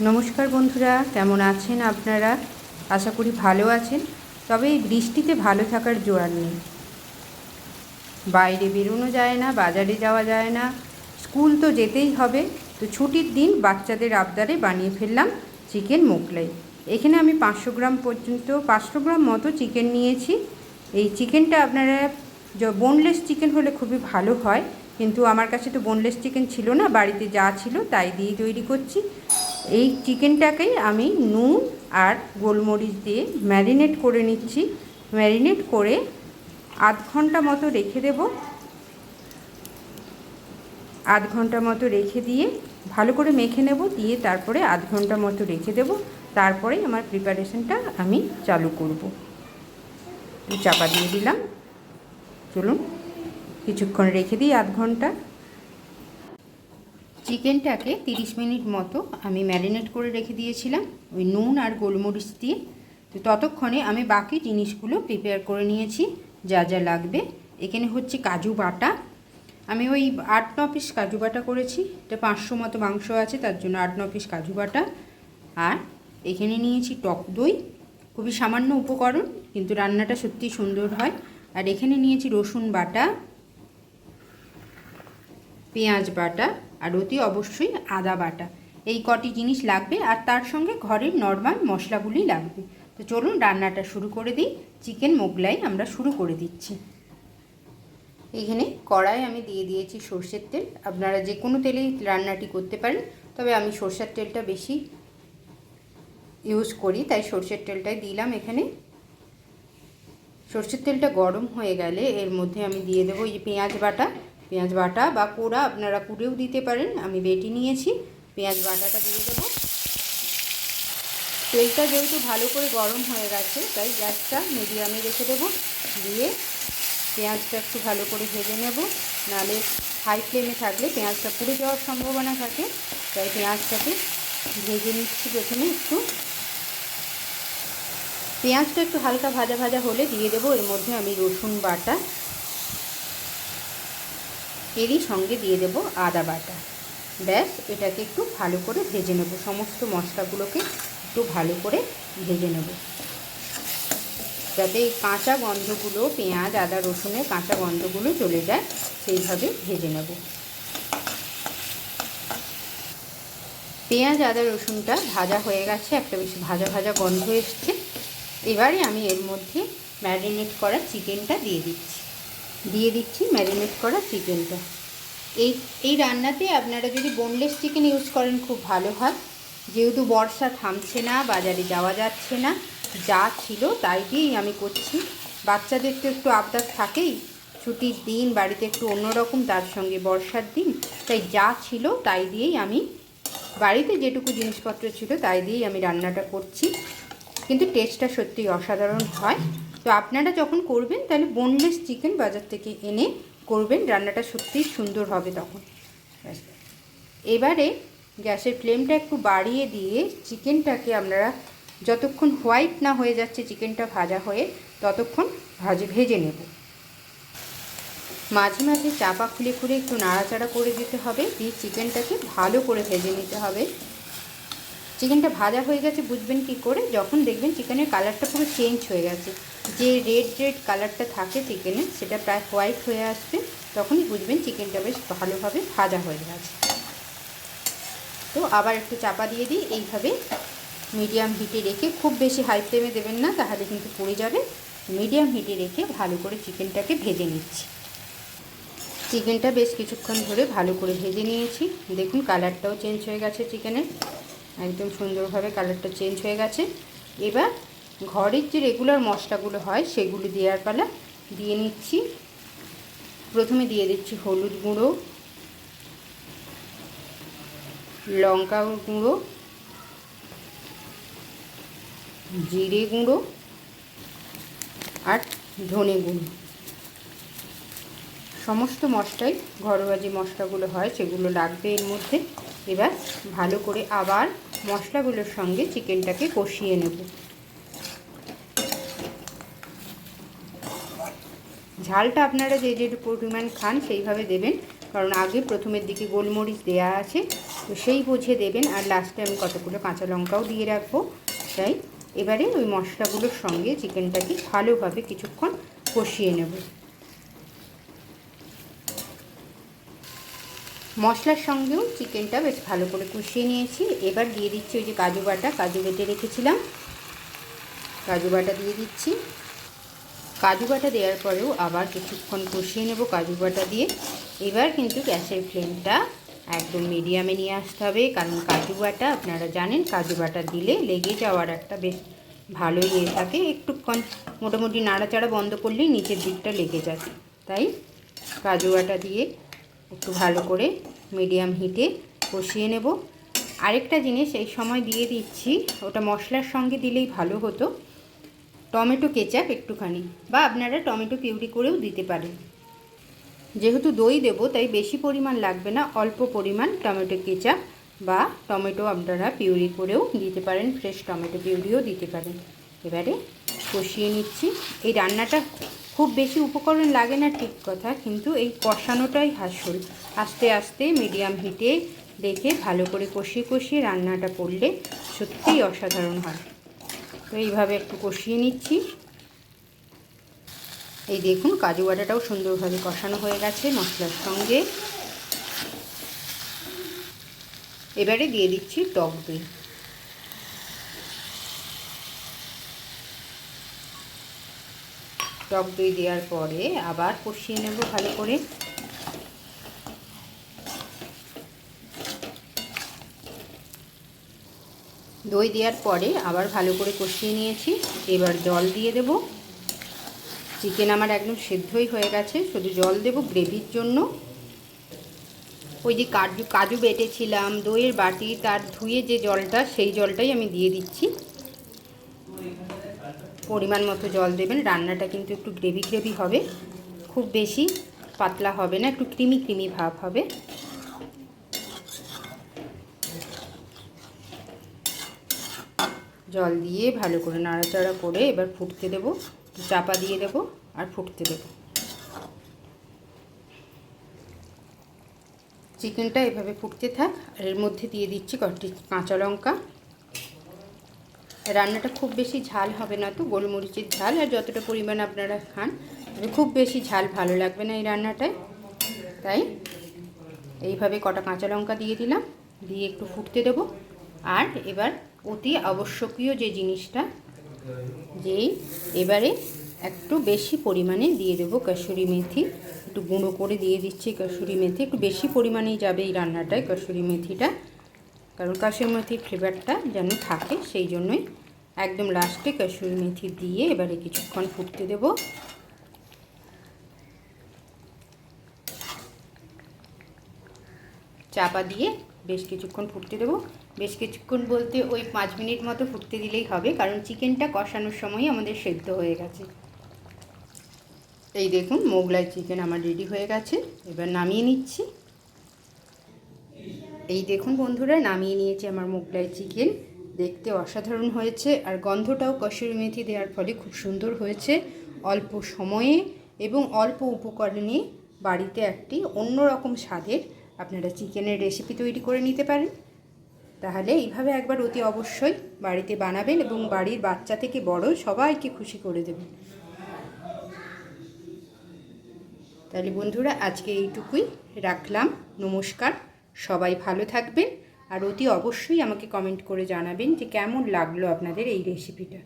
নমস্কার বন্ধুরা, কেমন আছেন আপনারা? আশা করি ভালো আছেন। তবে এই বৃষ্টিতে ভালো থাকার জোয়ার নেই। বাইরে বেরোনো যায় না, বাজারে যাওয়া যায় না। স্কুল তো যেতেই হবে। তো ছুটির দিন বাচ্চাদের আবদারে বানিয়ে ফেললাম চিকেন মোগলাই এখানে আমি পাঁচশো গ্রাম পর্যন্ত, পাঁচশো গ্রাম মতো চিকেন নিয়েছি। এই চিকেনটা আপনারা বোনলেস চিকেন হলে খুবই ভালো হয়। কিন্তু আমার কাছে তো বোনলেস চিকেন ছিল না, বাড়িতে যা ছিল তাই দিয়ে তৈরি করছি। এই চিকেনটাকেই আমি নুন আর গোলমরিচ দিয়ে ম্যারিনেট করে নিচ্ছি। ম্যারিনেট করে আধ ঘণ্টা মতো রেখে দেব। আধ ঘণ্টা মতো রেখে দিয়ে ভালো করে মেখে নেব, দিয়ে তারপরে আধ ঘণ্টা মতো রেখে দেব। তারপরে আমার প্রিপারেশনটা আমি চালু করব। চাপা দিয়ে দিলাম। চলুন, কিছুক্ষণ রেখে দিই আধ ঘণ্টা। চিকেনটাকে তিরিশ মিনিট মতো আমি ম্যারিনেট করে রেখে দিয়েছিলাম, ওই নুন আর গোলমরিচ দিয়ে। তো ততক্ষণে আমি বাকি জিনিসগুলো প্রিপেয়ার করে নিয়েছি, যা যা লাগবে। এখানে হচ্ছে কাজু বাটা। আমি ওই আট ন পিস কাজু বাটা করেছি, এটা পাঁচশো মতো মাংস আছে, তার জন্য আট ন পিস কাজু বাটা। আর এখানে নিয়েছি টক দই, খুবই সামান্য উপকরণ, কিন্তু রান্নাটা সত্যি সুন্দর হয়। আর এখানে নিয়েছি রসুন বাটা। পেঁয়াজ বাটা আর অতি অবশ্যই আদা বাটা। এই কটি জিনিস লাগবে আর তার সঙ্গে ঘরের নর্মাল মশলাগুলি লাগবে। তো চলুন রান্নাটা শুরু করে দিই। চিকেন মোগলাই আমরা শুরু করে দিচ্ছি। এখানে কড়াই আমি দিয়ে দিয়েছি সর্ষের তেল। আপনারা যে কোনো তেলেই রান্নাটি করতে পারেন, তবে আমি সর্ষের তেলটা বেশি ইউজ করি, তাই সর্ষের তেলটাই দিলাম এখানে। সর্ষের তেলটা গরম হয়ে গেলে এর মধ্যে আমি দিয়ে দেবো এই পেঁয়াজ বাটা। পেঁয়াজ বাটা বা কোড়া আপনারা কুড়েও দিতে পারেন, আমি বেটি নিয়েছি। পেঁয়াজ বাটাটা দিয়ে দেবো। তেলটা যেহেতু ভালো করে গরম হয়ে গেছে, তাই গ্যাসটা মিডিয়ামে রেখে দেবো। দিয়ে পেঁয়াজটা একটু ভালো করে ভেজে নেব। নালে হাই ফ্লেমে থাকলে পেঁয়াজটা পুড়ে যাওয়ার সম্ভাবনা থাকে, তাই পেঁয়াজটাকে ভেজে নিচ্ছি প্রথমে একটু। পেঁয়াজটা একটু হালকা ভাজা ভাজা হলে দিয়ে দেবো। এর মধ্যে আমি রসুন বাটা। এরই সঙ্গে দিয়ে দেব আদা বাটা। ব্যাস, এটাকে একটু ভালো করে ভেজে নেব। সমস্ত মশলাগুলোকে একটু ভালো করে ভেজে নেব। যাতে এই কাঁচা গন্ধগুলো, পেঁয়াজ, আদা রসুনের কাঁচা গন্ধগুলো চলে যায়, সেইভাবে ভেজে নেব। পেঁয়াজ, আদা, রসুনটা ভাজা হয়ে গেছে, একটা বেশ ভাজা ভাজা গন্ধ এসছে। এবারে আমি এর মধ্যে ম্যারিনেট করা চিকেনটা দিয়ে দিচ্ছি। দিয়ে দিচ্ছি ম্যারিনেট করা চিকেনটা। এই এই রান্নাতে আপনারা যদি বোনলেস চিকেন ইউজ করেন খুব ভালো হয়। যেহেতু বর্ষা থামছে না, বাজারে যাওয়া যাচ্ছে না, যা ছিল তাই দিয়েই আমি করছি। বাচ্চাদের তো একটু আবদার থাকেই, ছুটির দিন, বাড়িতে একটু অন্যরকম তার সঙ্গে বর্ষার দিন, তাই যা ছিল তাই দিয়েই আমি বাড়িতে যেটুকু জিনিসপত্র ছিল তাই দিয়েই আমি রান্নাটা করছি। কিন্তু টেস্টটা সত্যিই অসাধারণ হয়। তো আপনারা যখন করবেন, তাহলে বোনলেস চিকেন বাজার থেকে এনে করবেন। রান্নাটা সত্যিই সুন্দর হবে তখন। এবারে গ্যাসের ফ্লেমটা একটু বাড়িয়ে দিয়ে চিকেনটাকে আপনারা যতক্ষণ হোয়াইট না হয়ে যাচ্ছে চিকেনটা ভাজা হয়ে, ততক্ষণ ভাজে, ভেজে নেব। মাঝে মাঝে চাপা খুলে খুলে একটু নাড়াচাড়া করে দিতে হবে। দিয়ে চিকেনটাকে ভালো করে ভেজে নিতে হবে। চিকেনটা ভাজা হয়ে গেছে, বুঝবেন কি করে? যখন দেখবেন চিকেনের কালারটা পুরো চেঞ্জ হয়ে গেছে। যে রেড রেড কালারটা থাকে চিকেনের সেটা প্রায় হোয়াইট হয়ে আসবে, তখনই বুঝবেন চিকেনটা বেশ ভালোভাবে ভাজা হয়ে গেছে। তো আবার একটু চাপা দিয়ে দিই, এইভাবে মিডিয়াম হিটে রেখে খুব বেশি হাই ফ্লেমে দেবেন না, তাহলে কিন্তু পড়ে যাবে। মিডিয়াম হিটে রেখে ভালো করে চিকেনটাকে ভেজে নিচ্ছি। চিকেনটা বেশ কিছুক্ষণ ধরে ভালো করে ভেজে নিয়েছি। দেখুন কালারটাও চেঞ্জ হয়ে গেছে চিকেনের। একদম সুন্দরভাবে কালারটা চেঞ্জ হয়ে গেছে। এবার ঘরের যে রেগুলার মশলাগুলো হয়, সেগুলো দেওয়ার পালা দিয়ে নিচ্ছি। প্রথমে দিয়ে দিচ্ছি হলুদ গুঁড়ো, লঙ্কা গুঁড়ো, জিরে গুঁড়ো আর ধনে গুঁড়ো। সমস্ত মশলাই ঘরোয়া যে মশলাগুলো হয়, সেগুলো লাগবে এর মধ্যে। এবার ভালো করে আবার মশলাগুলোর সঙ্গে চিকেনটাকে কষিয়ে নেব। ঝালটা আপনারা যে যে পরিমাণ খান সেইভাবে দেবেন, কারণ আগে প্রথমের দিকে গোলমরিচ দেয়া আছে, তো সেই বুঝে দেবেন, আর লাস্টে আমি কতগুলো কাঁচা লঙ্কাও দিয়ে রাখব। তাই এবারে ওই মশলাগুলোর সঙ্গে চিকেনটাকে ভালোভাবে কিছুক্ষণ কষিয়ে নেব। মশলার সঙ্গেও চিকেনটা বেশ ভালো করে কষিয়ে নিয়েছি। এবার দিয়ে দিচ্ছি ওই যে কাজু বাটা। কাজু বেটে রেখেছিলাম। কাজু বাটা দিয়ে দিচ্ছি। কাজু বাটা দেওয়ার পরেও আবার কিছুক্ষণ কষিয়ে নেব কাজু বাটা দিয়ে। এবার কিন্তু গ্যাসের ফ্লেমটা একদম মিডিয়ামে নিয়ে আসতে হবে। কারণ কাজু বাটা, আপনারা জানেন, কাজু বাটা দিলে লেগে যাওয়ার একটা বেশ ভালোই ইয়ে থাকে। একটুক্ষণ মোটামুটি নাড়াচাড়া বন্ধ করলেই নিচের দিকটা লেগে যায়। তাই কাজু বাটা দিয়ে একটু ভালো করে মিডিয়াম হিটে কষিয়ে নেব। আরেকটা জিনিস এই সময় দিয়ে দিচ্ছি, ওটা মশলার সঙ্গে দিলেই ভালো হতো। টমেটো কেচাপ একটুখানি বা আপনারা টমেটো পিউরি করেও দিতে পারেন। যেহেতু দই দেব, তাই বেশি পরিমাণ লাগবে না, অল্প পরিমাণ টমেটো কেচাপ বা টমেটো আপনারা পিউরি করেও দিতে পারেন, ফ্রেশ টমেটো পিউরিও দিতে পারেন। এবারে কষিয়ে নিচ্ছি। এই রান্নাটা খুব বেশি উপকরণ লাগে না ঠিক কথা, কিন্তু এই কষানোটাই হাসল। আস্তে আস্তে মিডিয়াম হিটে দেখে ভালো করে কষিয়ে কষিয়ে রান্নাটা করলে সত্যিই অসাধারণ হয়। তো এইভাবে একটু কষিয়ে নিচ্ছি। এই দেখুন, কাজু বাটাটাও সুন্দরভাবে কষানো হয়ে গেছে মশলার সঙ্গে। এবারে দিয়ে দিচ্ছি টক দই। টক দই দেওয়ার পরে আবার কষিয়ে নেব ভালো করে। দই দেওয়ার পরে আবার ভালো করে কষিয়ে নিয়েছি। এবার জল দিয়ে দেব। চিকেন আমার একদম সেদ্ধই হয়ে গেছে, শুধু জল দেব গ্রেভির জন্য। ওই যে কাজু কাজু বেটেছিলাম, দইয়ের বাটি, তার ধুয়ে যে জলটা, সেই জলটাই আমি দিয়ে দিচ্ছি। পরিমাণ মতো জল দেবেন। রান্নাটা কিন্তু একটু গ্রেভি গ্রেভি হবে। খুব বেশি পাতলা হবে না, একটু ক্রিমি ক্রিমি ভাব হবে। জল দিয়ে ভালো করে নাড়াচাড়া করে এবার ফুটতে দেব, চাপা দিয়ে দেব আর ফুটতে দেব। চিকেনটা এভাবে ফুটতে থাক। আর এর মধ্যে দিয়ে দিচ্ছি কয়েকটি কাঁচা লঙ্কা। রান্নাটা খুব বেশি ঝাল হবে না তো, গোলমরিচের ঝাল আর যতটা পরিমাণ আপনারা খান খুব বেশি ঝাল ভালো লাগবে না এই রান্নাটায়। তাই এইভাবে কটা কাঁচা লঙ্কা দিয়ে দিলাম, দিয়ে একটু ফুটতে দেব। আর এবার অতি আবশ্যকীয় যে জিনিসটা, যেই এবারে একটু বেশি পরিমাণে দিয়ে দেবো কাসুরি মেথি। একটু গুঁড়ো করে দিয়ে দিচ্ছি কাসুরি মেথি, একটু বেশি পরিমাণেই যাবে এই রান্নাটায় কাসুরি মেথিটা। কারণ কাসুরি মেথির ফ্লেভারটা যেন থাকে, সেই জন্যই একদম লাস্টে কাসুরি মেথি দিয়ে এবারে কিছুক্ষণ ফুটতে দেব। চাপা দিয়ে বেশ কিছুক্ষণ ফুটতে দেবো। বেশ কিছুক্ষণ বলতে ওই পাঁচ মিনিট মতো ফুটতে দিলেই হবে, কারণ চিকেনটা কষানোর সময় আমাদের সেদ্ধ হয়ে গেছে। এই দেখুন, মোগলাই চিকেন আমার রেডি হয়ে গেছে। এবার নামিয়ে নিচ্ছি। এই দেখুন বন্ধুরা, নামিয়ে নিয়েছি আমার মোগলাই চিকেন। দেখতে অসাধারণ হয়েছে আর গন্ধটাও কসুরি মেথি দেওয়ার ফলে খুব সুন্দর হয়েছে। অল্প সময়ে এবং অল্প উপকরণে বাড়িতে একটি অন্যরকম স্বাদের আপনারা চিকেনের রেসিপি তৈরি করে নিতে পারেন। তাহলে এইভাবে একবার অতি অবশ্যই বাড়িতে বানাবেন এবং বাড়ির বাচ্চা থেকে বড় সবাইকে খুশি করে দেবেন। তাহলে বন্ধুরা, আজকে এইটুকুই। রাখলাম। নমস্কার। সবাই ভালো থাকবেন আর অতি অবশ্যই আমাকে কমেন্ট করে জানাবেন যে কেমন লাগল আপনাদের এই রেসিপিটা